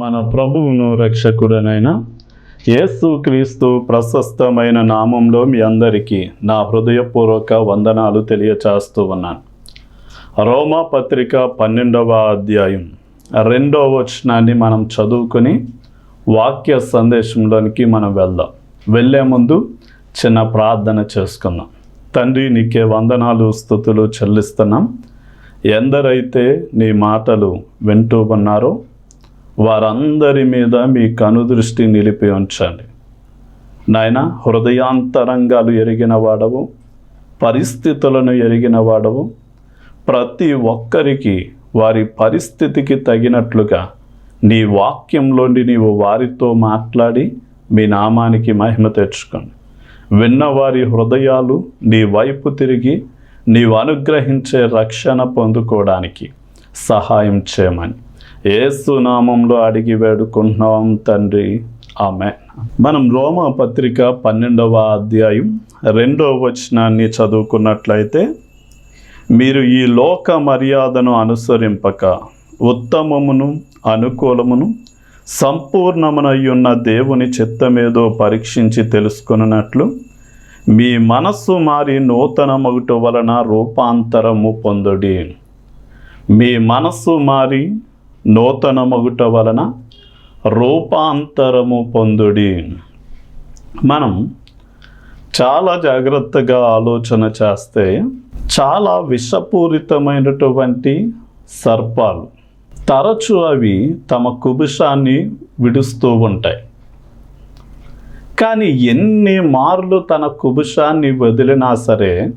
మన ప్రభువును రక్షకుడనైన యేసు క్రీస్తు ప్రశస్తమైన నామంలో మీ అందరికీ నా హృదయపూర్వక వందనాలు తెలియచేస్తూ ఉన్నాను. రోమా పత్రిక పన్నెండవ అధ్యాయం రెండవ వచనాన్ని మనం చదువుకొని వాక్య సందేశంలోనికి మనం వెళ్దాం. వెళ్ళే ముందు చిన్న ప్రార్థన చేసుకుందాం. తండ్రి నీకే వందనాలు స్థుతులు చెల్లిస్తున్నాం. ఎందరైతే నీ మాటలు వింటూ ఉన్నారో వారందరి మీద మీ కనుదృష్టి నిలిపి ఉంచండి. నాయన హృదయాంతరంగాలు ఎరిగిన వాడవు పరిస్థితులను ఎరిగిన వాడవు. ప్రతి ఒక్కరికి వారి పరిస్థితికి తగినట్లుగా నీ వాక్యంలోని నీవు వారితో మాట్లాడి మీ నామానికి మహిమ తెచ్చుకోండి. విన్నవారి హృదయాలు నీ వైపు తిరిగి నీవు అనుగ్రహించే రక్షణ పొందుకోవడానికి సహాయం చేయమని ఏసు నామంలో అడిగి వేడుకుంటున్నాం తండ్రి. ఆమె మనం రోమా పత్రిక పన్నెండవ అధ్యాయం రెండవ వచనాన్ని చదువుకున్నట్లయితే మీరు ఈ లోక మర్యాదను అనుసరింపక ఉత్తమమును అనుకూలమును సంపూర్ణమునయ్యున్న దేవుని చిత్తమేదో పరీక్షించి తెలుసుకున్నట్లు మీ మనస్సు మారి నూతన మగుట వలన రూపాంతరము పొందుడి. మీ మనస్సు మారి నూతన మగుట వలన రూపాంతరము పొందుడి. మనం చాలా జాగ్రత్తగా ఆలోచన చేస్తే చాలా విషపూరితమైనటువంటి సర్పాలు తరచు అవి తమ కుబుషాన్ని విడుస్తూ ఉంటాయి. కానీ ఎన్ని మార్లు తన కుబుషాన్ని వదిలినా సరే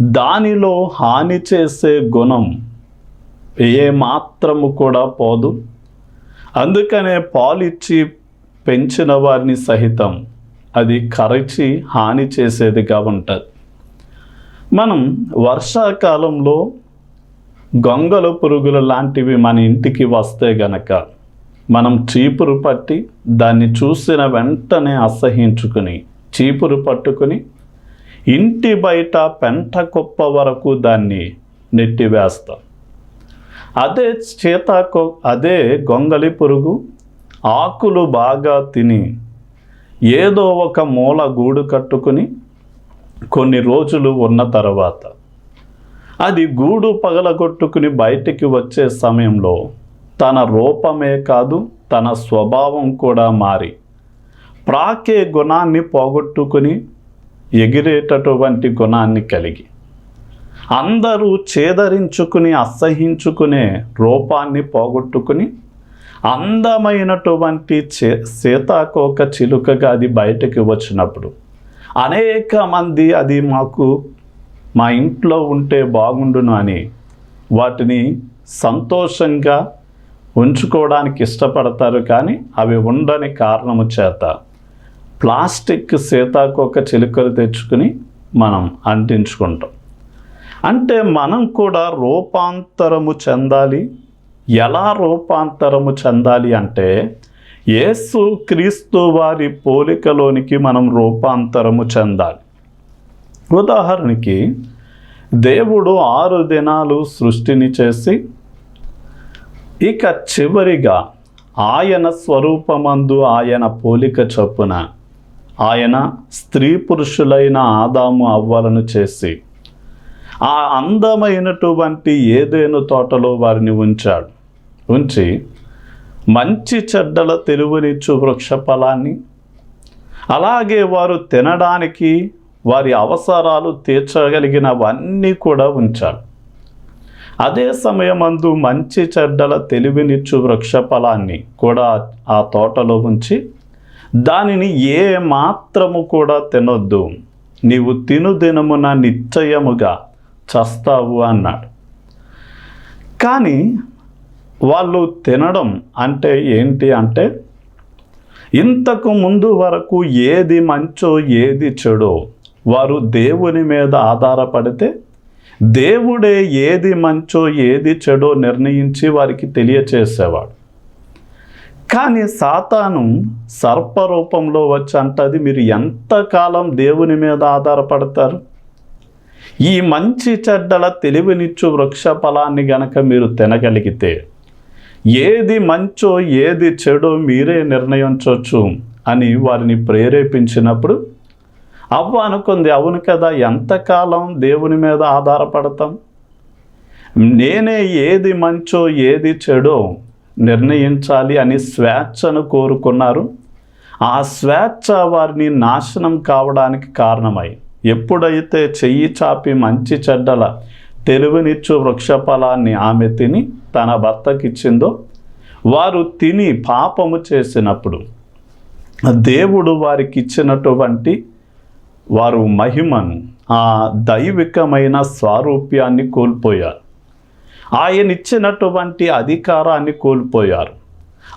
దానిలో హాని చేసే గుణం ఏ మాత్రము కూడా పోదు. అందుకనే పాలిచ్చి పెంచిన వారిని సహితం అది కరచి హాని చేసేదిగా ఉంటుంది. మనం వర్షాకాలంలో గొంగల పురుగులు లాంటివి మన ఇంటికి వస్తే గనక మనం చీపురు పట్టి దాన్ని చూసిన వెంటనే అసహించుకుని చీపురు పట్టుకుని ఇంటి బయట పెంట కుప్ప వరకు దాన్ని నెట్టివేస్తాం. అదే చేతాకో అదే గొంగలి పురుగు ఆకులు బాగా తిని ఏదో ఒక మూల గూడు కట్టుకుని కొన్ని రోజులు ఉన్న తర్వాత అది గూడు పగలగొట్టుకుని బయటికి వచ్చే సమయంలో తన రూపమే కాదు తన స్వభావం కూడా మారి ప్రాకే గుణాన్ని పోగొట్టుకుని ఎగిరేటటువంటి గుణాన్ని కలిగి. అందరూ చేదరించుకుని అసహించుకునే రూపాన్ని పోగొట్టుకుని అందమైనటువంటి చే సీతాకోక చిలుకగా అది బయటకు వచ్చినప్పుడు అనేక మంది అది మాకు మా ఇంట్లో ఉంటే బాగుండును అని వాటిని సంతోషంగా ఉంచుకోవడానికి ఇష్టపడతారు కానీ అవి ఉండని కారణము చేత ప్లాస్టిక్ సీతాకోక చిలుకలు తెచ్చుకుని మనం అంటించుకుంటాం. అంటే మనం కూడా రూపాంతరము చెందాలి. ఎలా రూపాంతరము చెందాలి అంటే యేసు క్రీస్తు వారి పోలికలోనికి మనం రూపాంతరము చెందాలి. ఉదాహరణకి దేవుడు ఆరు దినాలు సృష్టిని చేసి ఇక చివరిగా ఆయన స్వరూపమందు ఆయన పోలిక చొప్పున ఆయన స్త్రీ పురుషులైన ఆదాము అవ్వలను చేసి ఆ అందమైనటువంటి ఏదేను తోటలో వారిని ఉంచాడు. ఉంచి మంచి చెడ్డల తెలుగునిచ్చు వృక్ష ఫలాన్ని అలాగే వారు తినడానికి వారి అవసరాలు తీర్చగలిగినవన్నీ కూడా ఉంచాడు. అదే సమయమందు మంచి చెడ్డల తెలివినిచ్చు వృక్ష ఫలాన్ని కూడా ఆ తోటలో ఉంచి దానిని ఏ మాత్రము కూడా తినొద్దు. నీవు తిను దినమున నిశ్చయముగా చస్తావు అన్నాడు. కానీ వాళ్ళు తినడం అంటే ఏంటి అంటే ఇంతకు ముందు వరకు ఏది మంచో ఏది చెడో వారు దేవుని మీద ఆధారపడితే దేవుడే ఏది మంచో ఏది చెడో నిర్ణయించి వారికి తెలియచేసేవాడు. కానీ సాతాను సర్పరూపంలో వచ్చి అంటది మీరు ఎంతకాలం దేవుని మీద ఆధారపడతారు? ఈ మంచి చెడ్డల తెలివినిచ్చు వృక్ష ఫలాన్ని గనక మీరు తినగలిగితే ఏది మంచో ఏది చెడో మీరే నిర్ణయించవచ్చు అని వారిని ప్రేరేపించినప్పుడు అవ్వ అనుకుంది అవును కదా ఎంతకాలం దేవుని మీద ఆధారపడతాం? నేనే ఏది మంచో ఏది చెడో నిర్ణయించాలి అని స్వేచ్ఛను కోరుకున్నారు. ఆ స్వేచ్ఛ వారిని నాశనం కావడానికి కారణమై ఎప్పుడైతే చెయ్యి చాపి మంచి చెడ్డల తెలివినిచ్చు వృక్షఫలాన్ని ఆమె తిని తన భర్తకిచ్చిందో వారు తిని పాపము చేసినప్పుడు దేవుడు వారికి ఇచ్చినటువంటి వారు మహిమను ఆ దైవికమైన స్వారూప్యాన్ని కోల్పోయారు. ఆయన ఇచ్చినటువంటి అధికారాన్ని కోల్పోయారు.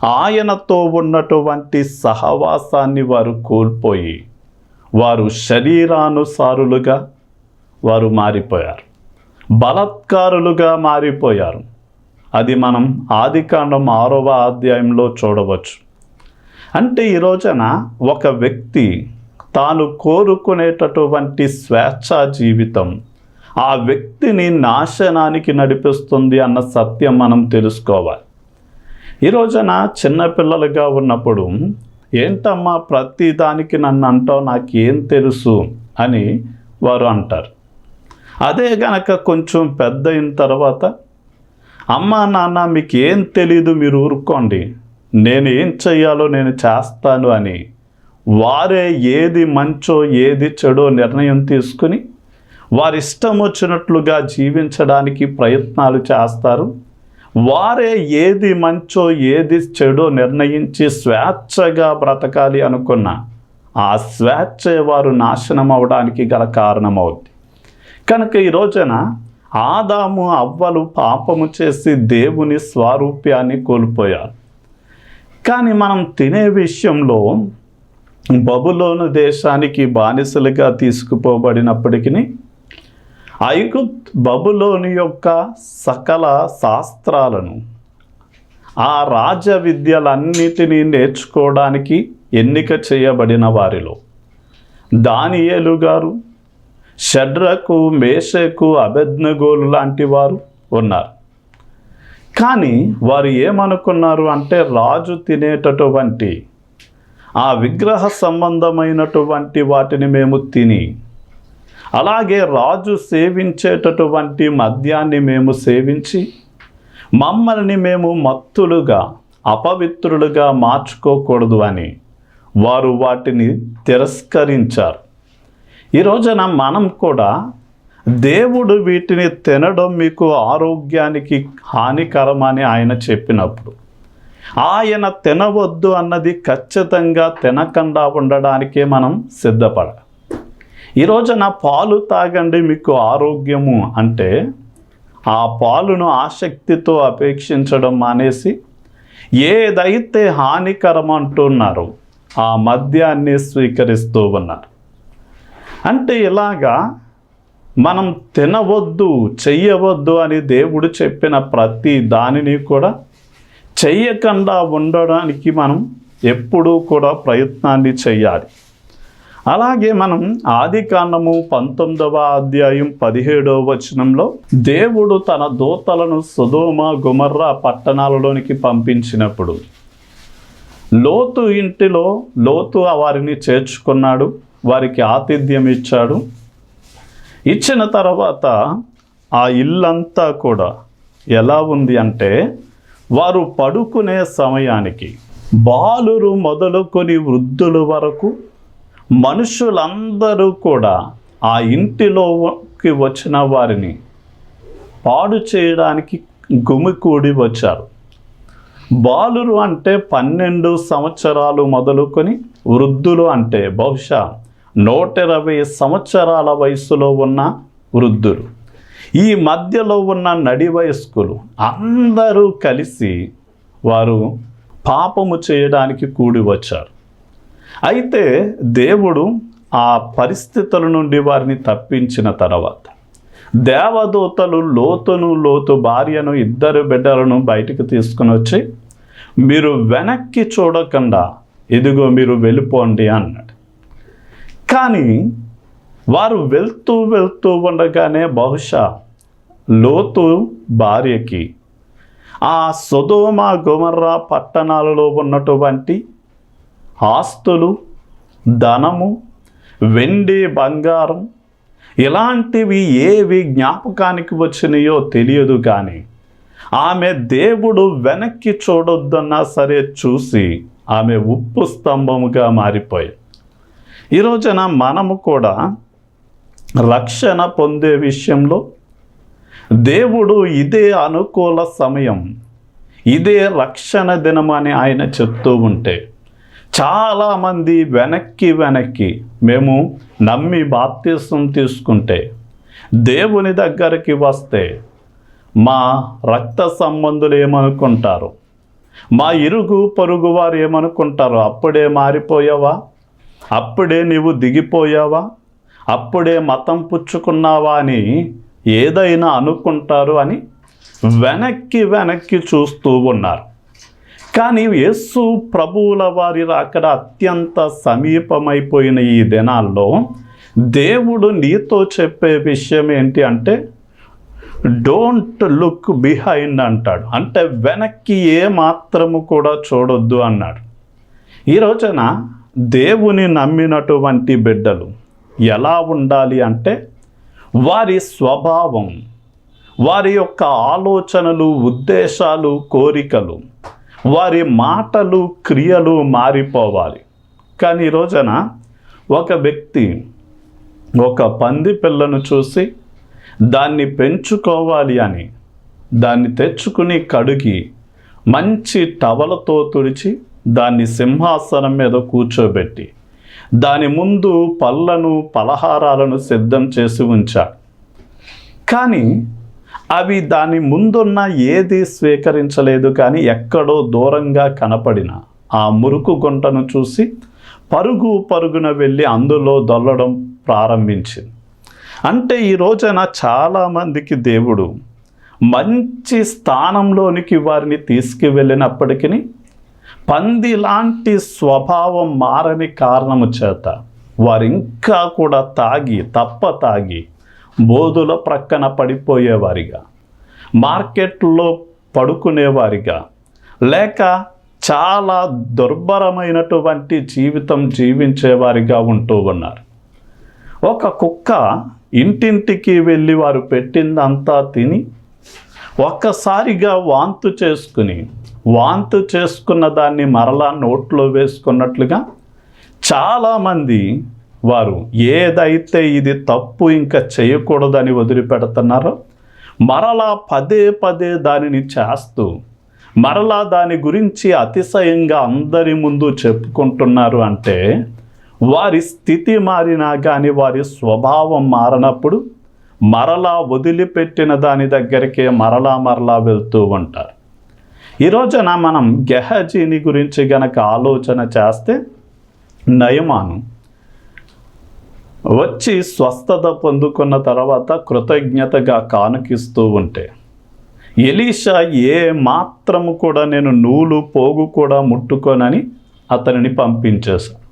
ఆయనతో ఉన్నటువంటి సహవాసాన్ని వారు కోల్పోయి వారు శరీరానుసారులుగా వారు మారిపోయారు. బలత్కారులుగా మారిపోయారు. అది మనం ఆదికాండం ఆరవ అధ్యాయంలో చూడవచ్చు. అంటే ఈ రోజున ఒక వ్యక్తి తాను కోరుకునేటటువంటి స్వేచ్ఛా జీవితం ఆ వ్యక్తిని నాశనానికి నడిపిస్తుంది అన్న సత్యం మనం తెలుసుకోవాలి. ఈ రోజున చిన్నపిల్లలుగా ఉన్నప్పుడు ఏంటమ్మా ప్రతి దానికి నన్ను అంటావు నాకేం తెలుసు అని వారు అంటారు. అదే గనక కొంచెం పెద్ద అయిన తర్వాత అమ్మా నాన్న మీకు ఏం తెలీదు మీరు ఊరుకోండి. నేను ఏం చెయ్యాలో నేను చేస్తాను అని వారే ఏది మంచో ఏది చెడో నిర్ణయం తీసుకుని వారి ఇష్టం వచ్చినట్లుగా జీవించడానికి ప్రయత్నాలు చేస్తారు. వారే ఏది మంచో ఏది చెడో నిర్ణయించి స్వేచ్ఛగా బ్రతకాలి అనుకున్న ఆ స్వేచ్ఛ వారు నాశనం అవడానికి గల కారణమవుద్ది. కనుక ఈ రోజున ఆదాము అవ్వలు పాపము చేసి దేవుని స్వారూప్యాన్ని కోల్పోయారు. కానీ మనం తినే విషయంలో బబులోను దేశానికి బానిసలుగా తీసుకుపోబడినప్పటికీ ఐగుప్త్ బబులోని యొక్క సకల శాస్త్రాలను ఆ రాజ విద్యలన్నిటినీ నేర్చుకోవడానికి ఎన్నిక చేయబడిన వారిలో దానియేలు గారు షడ్రకు మేషకు అభెజ్ఞగోలు లాంటి వారు ఉన్నారు. కానీ వారు ఏమనుకున్నారు అంటే రాజు తినేటటువంటి ఆ విగ్రహ సంబంధమైనటువంటి వాటిని మేము తిని అలాగే రాజు సేవించేటటువంటి మద్యాన్ని మేము సేవించి మమ్మల్ని మేము మత్తులుగా అపవిత్రులుగా మార్చుకోకూడదు అని వారు వాటిని తిరస్కరించారు. ఈ రోజున మనం కూడా దేవుడు వీటిని తినడం మీకు ఆరోగ్యానికి హానికరమని ఆయన చెప్పినప్పుడు ఆయన తినవద్దు అన్నది ఖచ్చితంగా తినకుండా ఉండడానికే మనం సిద్ధపడాలి. ఈరోజు నా పాలు తాగండి మీకు ఆరోగ్యము అంటే ఆ పాలును ఆసక్తితో అపేక్షించడం మానేసి ఏదైతే హానికరం అంటున్నారో ఆ మద్యాన్ని స్వీకరిస్తూ ఉన్నారు. అంటే ఇలాగా మనం తినవద్దు చెయ్యవద్దు అని దేవుడు చెప్పిన ప్రతి దానిని కూడా చెయ్యకుండా ఉండడానికి మనం ఎప్పుడూ కూడా ప్రయత్నాన్ని చేయాలి అలాగే మనం ఆది కాండము పంతొమ్మిదవ అధ్యాయం పదిహేడవ వచనంలో దేవుడు తన దూతలను సుధోమ గుమర్రా పట్టణాలలోనికి పంపించినప్పుడు లోతు ఇంటిలో లోతు వారిని చేర్చుకున్నాడు వారికి ఆతిథ్యం ఇచ్చాడు. ఇచ్చిన తర్వాత ఆ ఇల్లంతా కూడా ఎలా ఉంది అంటే వారు పడుకునే సమయానికి బాలురు మొదలుకొని వృద్ధుల వరకు మనుషులందరూ కూడా ఆ ఇంటిలోకి వచ్చిన వారిని పాడు చేయడానికి గుమికూడి వచ్చారు. బాలురు అంటే పన్నెండు సంవత్సరాలు మొదలుకొని వృద్ధులు అంటే బహుశా నూట ఇరవై సంవత్సరాల వయసులో ఉన్న వృద్ధులు. ఈ మధ్యలో ఉన్న నడి వయస్కులు అందరూ కలిసి వారు పాపము చేయడానికి కూడి వచ్చారు. అయితే దేవుడు ఆ పరిస్థితుల నుండి వారిని తప్పించిన తర్వాత దేవదూతలు లోతును లోతు భార్యను ఇద్దరు బిడ్డలను బయటికి తీసుకుని వచ్చి మీరు వెనక్కి చూడకుండా ఇదిగో మీరు వెళ్ళిపోండి అన్నాడు. కానీ వారు వెళ్తూ వెళ్తూ ఉండగానే బహుశా లోతు భార్యకి ఆ సుధోమ గుమర్రా పట్టణాలలో ఉన్నటువంటి ఆస్తులు ధనము వెండి బంగారం ఇలాంటివి ఏవి జ్ఞాపకానికి వచ్చినాయో తెలియదు కానీ ఆమె దేవుడు వెనక్కి చూడొద్దన్నా సరే చూసి ఆమె ఉప్పు స్తంభముగా మారిపోయి. ఈ రోజున మనము కూడా రక్షణ పొందే విషయంలో దేవుడు ఇదే అనుకూల సమయం ఇదే రక్షణ దినం అని ఆయన చెప్తూ ఉంటే చాలామంది వెనక్కి వెనక్కి మేము నమ్మి బాప్తీసం తీసుకుంటే దేవుని దగ్గరికి వస్తే మా రక్త సంబంధులు ఏమనుకుంటారు? మా ఇరుగు పొరుగు వారు ఏమనుకుంటారు? అప్పుడే మారిపోయావా? అప్పుడే నీవు దిగిపోయావా? అప్పుడే మతం పుచ్చుకున్నావా అని ఏదైనా అనుకుంటారు అని వెనక్కి వెనక్కి చూస్తూ ఉన్నారు. కానీ యేసు ప్రభువుల వారి అక్కడ అత్యంత సమీపమైపోయిన ఈ దినాల్లో దేవుడు నీతో చెప్పే విషయం ఏంటి అంటే డోంట్ లుక్ బిహైండ్ అంటాడు. అంటే వెనక్కి ఏ మాత్రము కూడా చూడొద్దు అన్నాడు. ఈ రోజున దేవుని నమ్మినటువంటి బిడ్డలు ఎలా ఉండాలి అంటే వారి స్వభావం వారి యొక్క ఆలోచనలు ఉద్దేశాలు కోరికలు వారి మాటలు క్రియలు మారిపోవాలి. కానీ ఈ రోజున ఒక వ్యక్తి ఒక పంది పిల్లను చూసి దాన్ని పెంచుకోవాలి అని దాన్ని తెచ్చుకుని కడిగి మంచి టవలతో తుడిచి దాన్ని సింహాసనం మీద కూర్చోబెట్టి దాని ముందు పళ్ళను పలహారాలను సిద్ధం చేసి ఉంచాడు. కానీ అవి దాని ముందున్న ఏది స్వీకరించలేదు కానీ ఎక్కడో దూరంగా కనపడిన ఆ మురుకు గుంటను చూసి పరుగు పరుగున వెళ్ళి అందులో దొల్లడం ప్రారంభించింది. అంటే ఈ రోజున చాలామందికి దేవుడు మంచి స్థానంలోనికి వారిని తీసుకువెళ్ళినప్పటికీ పంది లాంటి స్వభావం మారని కారణము చేత వారింకా ఇంకా కూడా తాగి తప్ప తాగి బోధుల ప్రక్కన పడిపోయేవారిగా మార్కెట్లో పడుకునేవారిగా లేక చాలా దుర్భరమైనటువంటి జీవితం జీవించేవారిగా ఉంటూ ఉన్నారు. ఒక కుక్క ఇంటింటికి వెళ్ళి వారు పెట్టిందంతా తిని ఒక్కసారిగా వాంతు చేసుకుని వాంతు చేసుకున్న దాన్ని మరలా నోట్లో వేసుకున్నట్లుగా చాలామంది వారు ఏదైతే ఇది తప్పు ఇంకా చేయకూడదని వదిలిపెడుతున్నారో మరలా పదే పదే దానిని చేస్తూ మరలా దాని గురించి అతిశయంగా అందరి ముందు చెప్పుకుంటున్నారు అంటే వారి స్థితి మారినా కానీ వారి స్వభావం మారనప్పుడు మరలా వదిలిపెట్టిన దాని దగ్గరికే మరలా మరలా వెళ్తూ ఉంటారు. ఈ రోజున మనం గెహజీని గురించి గనక ఆలోచన చేస్తే నయమాను వచ్చి స్వస్థత పొందుకున్న తర్వాత కృతజ్ఞతగా కానుకిస్తూ ఉంటే ఎలీషా ఏ మాత్రము కూడా నేను నూలు పోగు కూడా ముట్టుకోనని అతనిని పంపించేశాను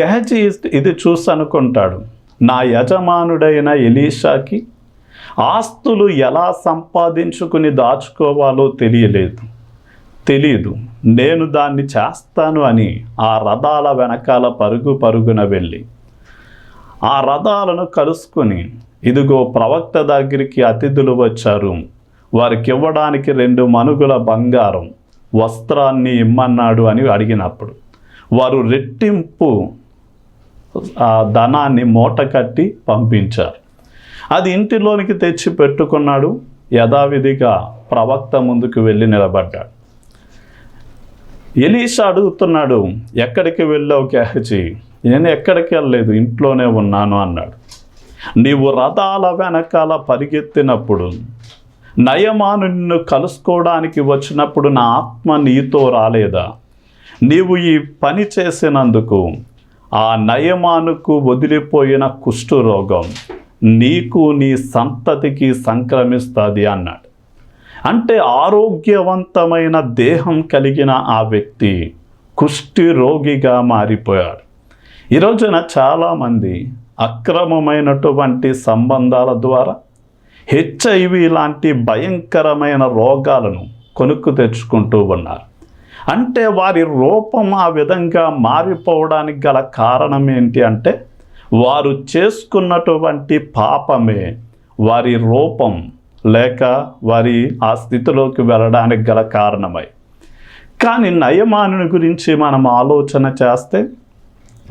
గెహజీ ఇది చూసనుకుంటాడు నా యజమానుడైన ఎలీషాకి ఆస్తులు ఎలా సంపాదించుకుని దాచుకోవాలో తెలియలేదు. తెలియదు నేను దాన్ని చేస్తాను అని ఆ రథాల వెనకాల పరుగు పరుగున వెళ్ళి ఆ రథాలను కలుసుకొని ఇదిగో ప్రవక్త దగ్గరికి అతిథులు వచ్చారు. వారికి ఇవ్వడానికి రెండు మనుగుల బంగారం వస్త్రాన్ని ఇమ్మన్నాడు అని అడిగినప్పుడు వారు రెట్టింపు ఆ ధనాన్ని మూట కట్టి పంపించారు. అది ఇంటిలోనికి తెచ్చి పెట్టుకున్నాడు. యథావిధిగా ప్రవక్త ముందుకు వెళ్ళి నిలబడ్డాడు. ఎలీషా అడుగుతున్నాడు ఎక్కడికి వెళ్ళావు గెహజీ నేను ఎక్కడికి వెళ్ళలేదు? ఇంట్లోనే ఉన్నాను అన్నాడు. నీవు రథాల వెనకాల పరిగెత్తినప్పుడు నయమాను నిన్ను కలుసుకోవడానికి వచ్చినప్పుడు నా ఆత్మ నీతో రాలేదా? నీవు ఈ పని చేసినందుకు ఆ నయమానుకు వదిలిపోయిన కుష్ఠరోగం నీకు నీ సంతతికి సంక్రమిస్తుంది అన్నాడు. అంటే ఆరోగ్యవంతమైన దేహం కలిగిన ఆ వ్యక్తి కుష్టి రోగిగా మారిపోయాడు. ఈ రోజున చాలామంది అక్రమమైనటువంటి సంబంధాల ద్వారా హెచ్ఐవి లాంటి భయంకరమైన రోగాలను కొనుక్కు తెచ్చుకుంటూ ఉన్నారు. అంటే వారి రూపం ఆ విధంగా మారిపోవడానికి గల కారణం ఏంటి అంటే వారు చేసుకున్నటువంటి పాపమే వారి రూపం లేక వారి ఆ స్థితిలోకి వెళ్ళడానికి గల కారణమై. కానీ నయమానుని గురించి మనం ఆలోచన చేస్తే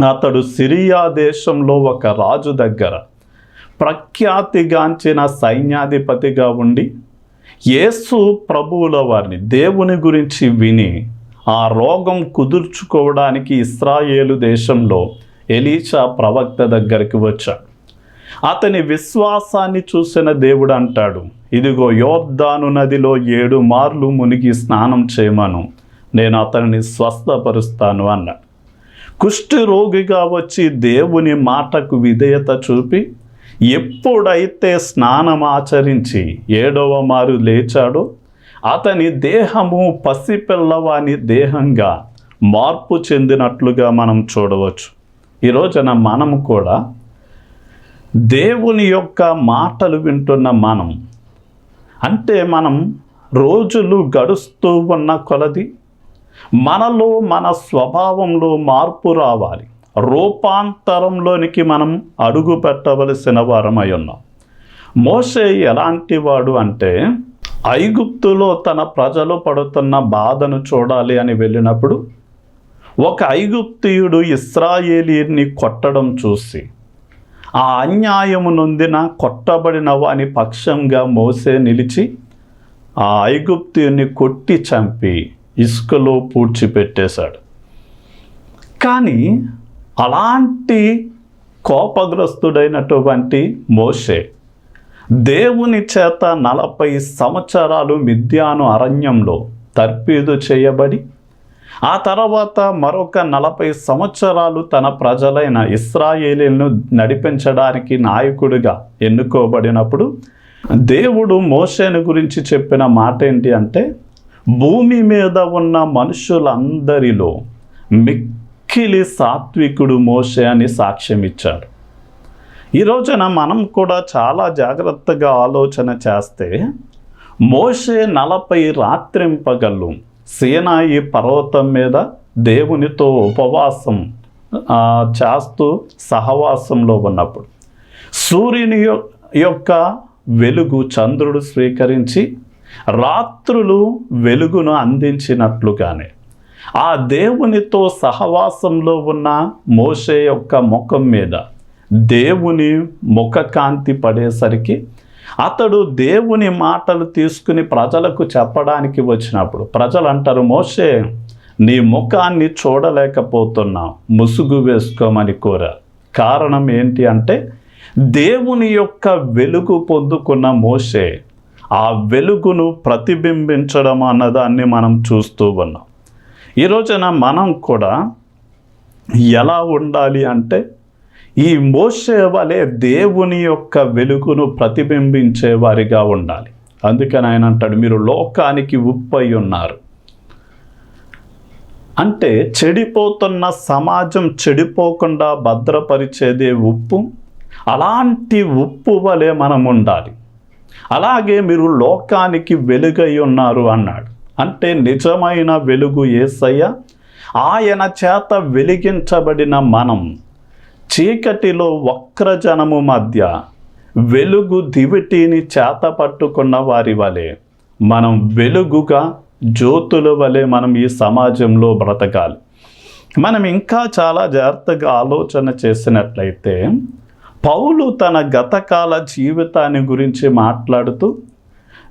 అతడు సిరియా దేశంలో ఒక రాజు దగ్గర ప్రఖ్యాతిగాంచిన సైన్యాధిపతిగా ఉండి యేసు ప్రభువుల వారిని దేవుని గురించి విని ఆ రోగం కుదుర్చుకోవడానికి ఇస్రాయేలు దేశంలో ఎలీషా ప్రవక్త దగ్గరికి వచ్చాడు. అతని విశ్వాసాన్ని చూసిన దేవుడు అంటాడు ఇదిగో యోర్దాను నదిలో ఏడు మార్లు మునిగి స్నానం చేయమను నేను అతనిని స్వస్థపరుస్తాను అన్నాడు. కుష్టి రోగిగా వచ్చి దేవుని మాటకు విధేయత చూపి ఎప్పుడైతే స్నానం ఆచరించి ఏడవ మారు లేచాడో అతని దేహము పసిపిల్లవాని దేహంగా మార్పు చెందినట్లుగా మనం చూడవచ్చు. ఈరోజున మనము కూడా దేవుని యొక్క మాటలు వింటున్న మనం అంటే మనం రోజులు గడుస్తూ ఉన్న కొలది మనలో మన స్వభావంలో మార్పు రావాలి. రూపాంతరంలోనికి మనం అడుగు పెట్టవలసిన వారమై ఉన్నాం. మోసే ఎలాంటి వాడు అంటే ఐగుప్తులో తన ప్రజలు పడుతున్న బాధను చూడాలి అని వెళ్ళినప్పుడు ఒక ఐగుప్తియుడు ఇస్రాయేలీని కొట్టడం చూసి ఆ అన్యాయము నొందిన కొట్టబడిన వాని పక్షంగా మోసే నిలిచి ఆ ఐగుప్తుని కొట్టి చంపి ఇసుకలో పూడ్చిపెట్టేశాడు. కానీ అలాంటి కోపగ్రస్తుడైనటువంటి మోషే దేవుని చేత నలభై సంవత్సరాలు మిథ్యాను అరణ్యంలో తర్పీదు చేయబడి ఆ తర్వాత మరొక నలభై సంవత్సరాలు తన ప్రజలైన ఇస్రాయేలీలను నడిపించడానికి నాయకుడిగా ఎన్నుకోబడినప్పుడు దేవుడు మోషేను గురించి చెప్పిన మాట ఏంటి అంటే భూమి మీద ఉన్న మనుషులందరిలో మిక్కిలి సాత్వికుడు మోసే అని సాక్ష్యం ఇచ్చాడు. ఈ రోజున మనం కూడా చాలా జాగ్రత్తగా ఆలోచన చేస్తే మోషే నలభై రాత్రింపగలు సేనాయి పర్వతం మీద దేవునితో ఉపవాసం చేస్తూ సహవాసంలో ఉన్నప్పుడు సూర్యుని యొక్క వెలుగు చంద్రుడు స్వీకరించి రాత్రులు వెలుగును అందించినట్లుగానే ఆ దేవునితో సహవాసంలో ఉన్న మోషే యొక్క ముఖం మీద దేవుని ముఖకాంతి పడేసరికి అతడు దేవుని మాటలు తీసుకుని ప్రజలకు చెప్పడానికి వచ్చినప్పుడు ప్రజలు అంటారు మోషే నీ ముఖాన్ని చూడలేకపోతున్నా ముసుగు వేసుకోమని కోర. కారణం ఏంటి అంటే దేవుని యొక్క వెలుగు పొందుకున్న మోషే ఆ వెలుగును ప్రతిబింబించడం అన్నదాన్ని మనం చూస్తూ ఉన్నాం. ఈ రోజున మనం కూడా ఎలా ఉండాలి అంటే ఈ మోసే వలె దేవుని యొక్క వెలుగును ప్రతిబింబించే వారిగా ఉండాలి. అందుకని ఆయన అంటాడు మీరు లోకానికి ఉప్పై ఉన్నారు. అంటే చెడిపోతున్న సమాజం చెడిపోకుండా భద్రపరిచేదే ఉప్పు. అలాంటి ఉప్పు వలె మనం ఉండాలి. అలాగే మీరు లోకానికి వెలుగై ఉన్నారు అన్నాడు. అంటే నిజమైన వెలుగు ఏసయ్య ఆయన చేత వెలిగించబడిన మనం చీకటిలో వక్రజనము మధ్య వెలుగు దివిటీని చేత పట్టుకున్న వారి వలె మనం వెలుగుగా జ్యోతుల వలె మనం ఈ సమాజంలో బ్రతకాలి. మనం ఇంకా చాలా జాగ్రత్తగా ఆలోచన చేసినట్లయితే పౌలు తన గతకాల జీవితాన్ని గురించి మాట్లాడుతూ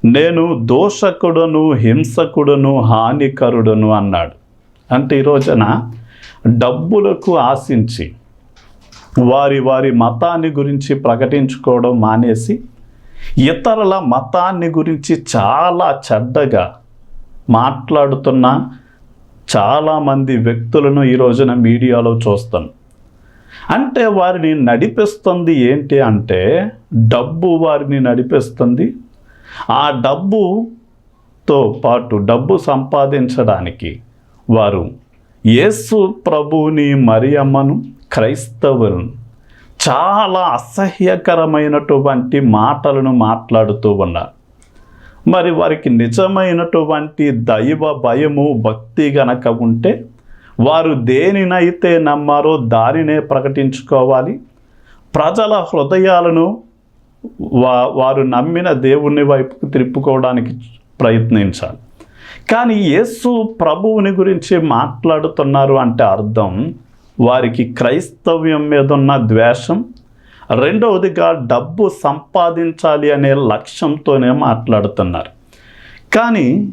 నేను దోషకుడును హింసకుడను హానికరుడును అన్నాడు. అంటే ఈ రోజున డబ్బులకు ఆశించి వారి వారి మతాన్ని గురించి ప్రకటించుకోవడం మానేసి ఇతరుల మతాన్ని గురించి చాలా చెడ్డగా మాట్లాడుతున్న చాలామంది వ్యక్తులను ఈ రోజున మీడియాలో చూస్తాను. అంటే వారిని నడిపిస్తుంది ఏంటి అంటే డబ్బు వారిని నడిపిస్తుంది. ఆ డబ్బుతో పాటు డబ్బు సంపాదించడానికి వారు యేసు ప్రభుని మరియమ్మను క్రైస్తవులను చాలా అసహ్యకరమైనటువంటి మాటలను మాట్లాడుతూ ఉన్నారు. మరి వారికి నిజమైనటువంటి దైవ భయము భక్తి గనక ఉంటే వారు దేనినైతే నమ్మారో దానినే ప్రకటించుకోవాలి. ప్రజల హృదయాలను వా వారు నమ్మిన దేవుని వైపుకు తిప్పుకోవడానికి ప్రయత్నించాలి. కానీ యేసు ప్రభువుని గురించి మాట్లాడుతున్నారు అంటే అర్థం వారికి క్రైస్తవ్యం మీద ఉన్న ద్వేషం రెండవదిగా డబ్బు సంపాదించాలి అనే లక్ష్యంతోనే మాట్లాడుతున్నారు. కానీ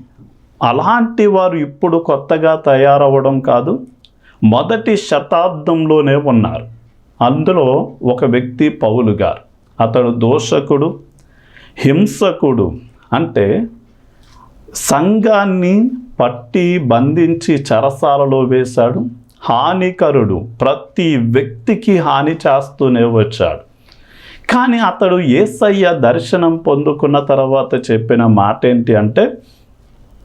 అలాంటి వారు ఇప్పుడు కొత్తగా తయారవ్వడం కాదు మొదటి శతాబ్దంలోనే ఉన్నారు. అందులో ఒక వ్యక్తి పౌలు గారు. అతడు దోషకుడు హింసకుడు అంటే సంఘాన్ని పట్టి బంధించి చెరసాలలో వేశాడు హానికరుడు ప్రతి వ్యక్తికి హాని చేస్తూనే వచ్చాడు. కానీ అతడు ఏసయ్య దర్శనం పొందుకున్న తర్వాత చెప్పిన మాట ఏంటి అంటే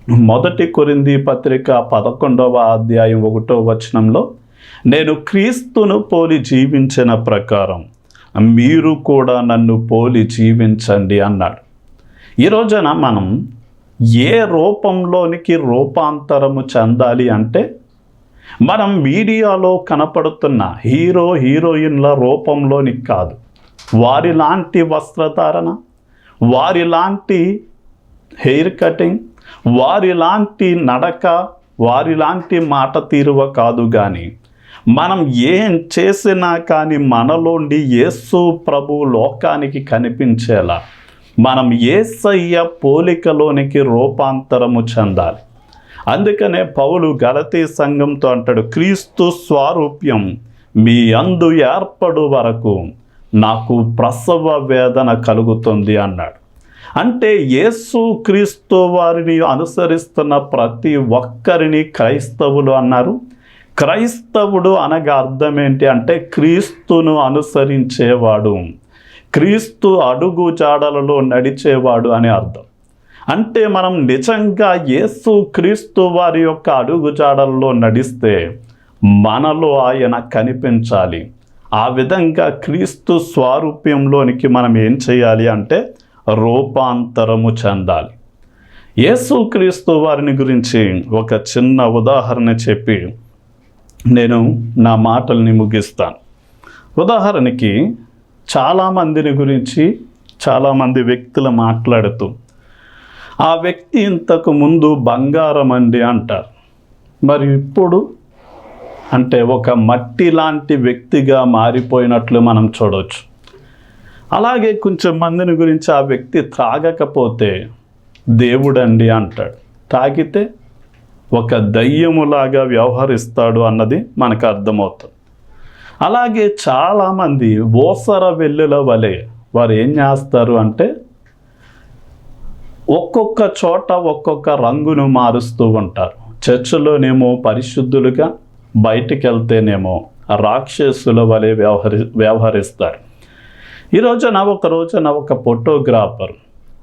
మొదటి కొరింది పత్రిక పదకొండవ అధ్యాయం ఒకటో వచనంలో నేను క్రీస్తును పోలి జీవించిన ప్రకారం మీరు కూడా నన్ను పోలి జీవించండి అన్నాడు. ఈ రోజున మనం ఏ రూపంలోనికి రూపాంతరము చెందాలి అంటే మనం మీడియాలో కనపడుతున్న హీరో హీరోయిన్ల రూపంలోని కాదు. వారి లాంటి వస్త్రధారణ వారి లాంటి హెయిర్ కటింగ్ వారిలాంటి నడక వారిలాంటి మాట తీరువ కాదు కానీ మనం ఏం చేసినా కానీ మనలోండి యేసు ప్రభు లోకానికి కనిపించేలా మనం ఏసయ్య పోలికలోనికి రూపాంతరము చెందాలి. అందుకనే పౌలు గలతీ సంఘంతో అంటాడు క్రీస్తు స్వారూప్యం మీ అందు ఏర్పడు వరకు నాకు ప్రసవ వేదన కలుగుతుంది అన్నాడు. అంటే యేసు క్రీస్తు వారిని అనుసరిస్తున్న ప్రతి ఒక్కరిని క్రైస్తవులు అన్నారు. క్రైస్తవుడు అనగా అర్థం ఏంటి అంటే క్రీస్తును అనుసరించేవాడు. క్రీస్తు అడుగు జాడలలో నడిచేవాడు అని అర్థం. అంటే మనం నిజంగా యేసు క్రీస్తు వారి యొక్క అడుగు జాడల్లో నడిస్తే మనలో ఆయన కనిపించాలి. ఆ విధంగా క్రీస్తు స్వారూప్యంలోనికి మనం ఏం చేయాలి అంటే రూపాంతరము చెందాలి. యేసు క్రీస్తు వారిని గురించి ఒక చిన్న ఉదాహరణ చెప్పి నేను నా మాటల్ని ముగిస్తాను. ఉదాహరణకి చాలామందిని గురించి చాలామంది వ్యక్తులు మాట్లాడుతూ ఆ వ్యక్తి ఇంతకు ముందు బంగారం అండి అంటారు. మరి ఇప్పుడు అంటే ఒక మట్టి లాంటి వ్యక్తిగా మారిపోయినట్లు మనం చూడవచ్చు అలాగే కొంచెం మందిని గురించి ఆ వ్యక్తి త్రాగకపోతే దేవుడండి అంటాడు. తాగితే ఒక దయ్యములాగా వ్యవహరిస్తాడు అన్నది మనకు అర్థమవుతుంది. అలాగే చాలామంది ఓసర వెల్లుల వలె వారు ఏం చేస్తారు అంటే ఒక్కొక్క చోట ఒక్కొక్క రంగును మారుస్తూ ఉంటారు. చర్చిలోనేమో పరిశుద్ధులుగా బయటికి వెళ్తేనేమో రాక్షసుల వలె వ్యవహరి వ్యవహరిస్తారు. ఈ రోజున ఒక రోజున ఒక ఫోటోగ్రాఫర్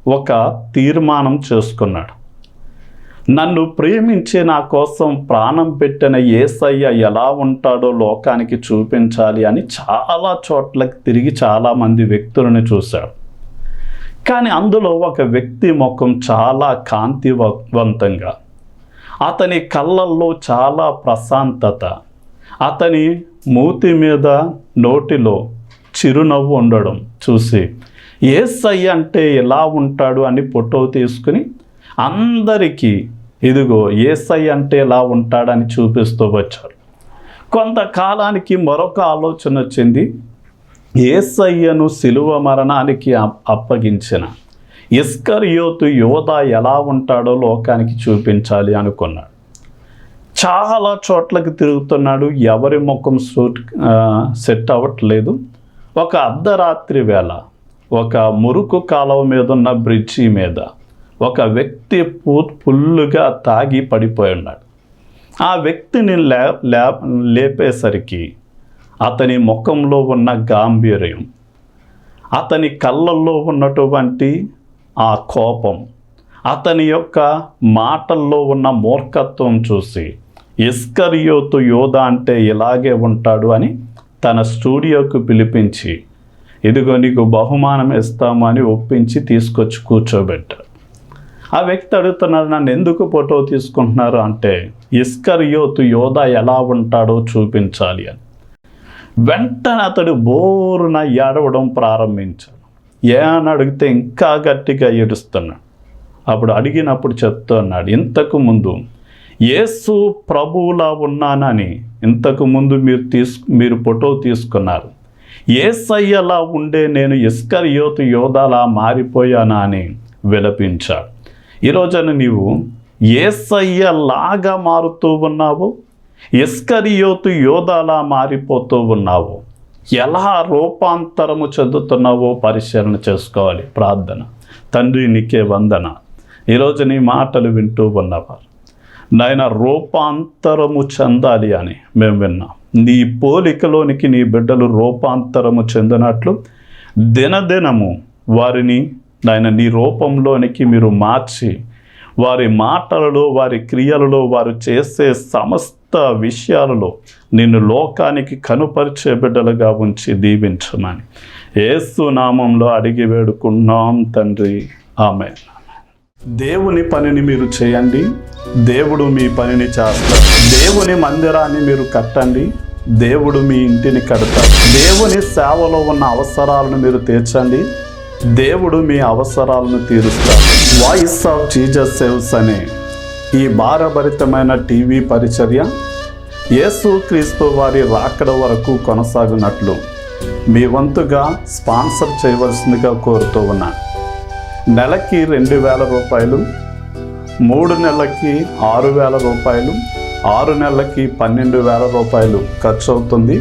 ఒక తీర్మానం చేసుకున్నాడు. నన్ను ప్రేమించి నా కోసం ప్రాణం పెట్టిన ఏసయ్య ఎలా ఉంటాడో లోకానికి చూపించాలి అని చాలా చోట్లకి తిరిగి చాలామంది వ్యక్తులను చూశాడు. కానీ అందులో ఒక వ్యక్తి ముఖం చాలా కాంతివంతంగా అతని కళ్ళల్లో చాలా ప్రశాంతత అతని మూతి మీద నోటిలో చిరునవ్వు ఉండడం చూసి ఏసై అంటే ఎలా ఉంటాడు? అని ఫోటో తీసుకుని అందరికీ ఇదిగో ఏసై అంటే ఎలా ఉంటాడని చూపిస్తూ వచ్చారు. కొంతకాలానికి మరొక ఆలోచన వచ్చింది. ఏసయ్యను సిలువ మరణానికి అప్పగించిన ఇస్కర్యోతు యోధ ఎలా ఉంటాడో లోకానికి చూపించాలి అనుకున్నాడు. చాలా చోట్లకి తిరుగుతున్నాడు. ఎవరి ముఖం సూట్ సెట్ అవ్వట్లేదు. ఒక అర్ధరాత్రి వేళ ఒక మురుకు కాలువ మీద ఉన్న బ్రిడ్జి మీద ఒక వ్యక్తి పూ ఫుల్లుగా తాగి పడిపోయి ఉన్నాడు. ఆ వ్యక్తిని లే లే లేపేసరికి అతని ముఖంలో ఉన్న గాంభీర్యం అతని కళ్ళల్లో ఉన్నటువంటి ఆ కోపం అతని యొక్క మాటల్లో ఉన్న మూర్ఖత్వం చూసి ఇస్కరియోతు యోధ అంటే ఇలాగే ఉంటాడు అని తన స్టూడియోకు పిలిపించి ఇదిగో నీకు బహుమానం ఇస్తామని ఒప్పించి తీసుకొచ్చి కూర్చోబెట్టాడు ఆ వ్యక్తి అడుగుతున్నాడు నన్ను ఎందుకు ఫోటో తీసుకుంటున్నారు? అంటే ఇస్కరియోతు యోధ ఎలా ఉంటాడో చూపించాలి అని. వెంటనే అతడు బోరున ఏడవడం ప్రారంభించాడు. ఏ అని అడిగితే ఇంకా గట్టిగా ఏడుస్తున్నాడు. అప్పుడు అడిగినప్పుడు చెప్తున్నాడు ఇంతకు ముందు యేసు ప్రభువులా ఉన్నానని ఇంతకుముందు మీరు తీసు మీరు ఫోటో తీసుకున్నారు. ఏసయ్యలా ఉండే నేను ఇస్కరియోతు యోధాలా మారిపోయానా అని విలపించాడు. ఈరోజున నీవు ఏసయ్యలాగా మారుతూ ఉన్నావు? ఇస్కరియోతు యోధాలా మారిపోతూ ఉన్నావు? ఎలా రూపాంతరము చెందుతున్నావో పరిశీలన చేసుకోవాలి. ప్రార్థన. తండ్రి నీకే వందన. ఈరోజు నీ మాటలు వింటూ ఉన్నవారు. నాయన రూపాంతరము చెందాలి అని మేము విన్నాం. నీ పోలికలోనికి నీ బిడ్డలు రూపాంతరము చెందినట్లు దినదినము వారిని నాయన నీ రూపంలోనికి మీరు మార్చి వారి మాటలలో వారి క్రియలలో వారు చేసే సమస్త విషయాలలో నిన్ను లోకానికి కనుపరిచే బిడ్డలుగా ఉంచి దీవించమని. ఏసు నామంలో అడిగి వేడుకున్నాం తండ్రి. ఆమె దేవుని పనిని మీరు చేయండి. దేవుడు మీ పనిని చేస్తాడు. దేవుని మందిరాన్ని మీరు కట్టండి. దేవుడు మీ ఇంటిని కడతాడు. దేవుని సేవలో ఉన్న అవసరాలను మీరు తీర్చండి. దేవుడు మీ అవసరాలను తీరుస్తాడు. వాయిస్ ఆఫ్ జీజస్ సేవ్స్ అనే. ఈ భారభరితమైన టీవీ పరిచర్య యేసు క్రీస్తు వారి రాకడ వరకు కొనసాగినట్లు మీ వంతుగా స్పాన్సర్ చేయవలసిందిగా కోరుతూ ఉన్నాను. నెలకి రెండు వేల రూపాయలు మూడు నెలలకి ఆరు వేల రూపాయలు ఆరు నెలలకి పన్నెండు వేల రూపాయలు ఖర్చు అవుతుంది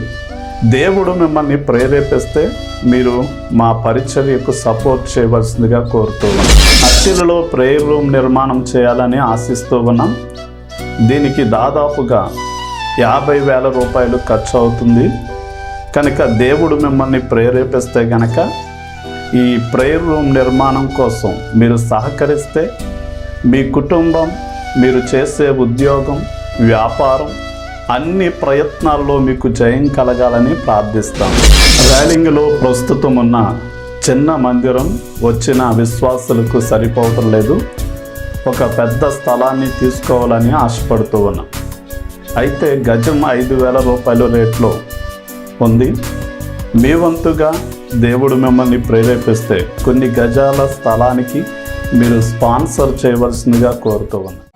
దేవుడు మిమ్మల్ని ప్రేరేపిస్తే మీరు మా పరిచర్యకు సపోర్ట్ చేయవలసిందిగా కోరుతూ ఉన్నాం. అత్తిలలో ప్రేయర్ రూమ్ నిర్మాణం చేయాలని ఆశిస్తూ ఉన్నాం. దీనికి దాదాపుగా యాభై వేల రూపాయలు ఖర్చు అవుతుంది కనుక దేవుడు మిమ్మల్ని ప్రేరేపిస్తే గనక ఈ ప్రేయర్ రూమ్ నిర్మాణం కోసం మీరు సహకరిస్తే మీ కుటుంబం మీరు చేసే ఉద్యోగం వ్యాపారం అన్ని ప్రయత్నాల్లో మీకు జయం కలగాలని ప్రార్థిస్తాం. ర్యాలింగ్లో ప్రస్తుతం ఉన్న చిన్న మందిరం వచ్చిన విశ్వాసులకు సరిపోవటం లేదు. ఒక పెద్ద స్థలాన్ని తీసుకోవాలని ఆశపడుతూ ఉన్నాం. అయితే గజం ఐదు వేల రూపాయల రేట్లో ఉంది. మీ వంతుగా దేవుడు మిమ్మల్ని ప్రేరేపిస్తే కొన్ని గజాల స్థలానికి మీరు స్పాన్సర్ చేయవలసిందిగా కోరుతూ ఉన్నాను.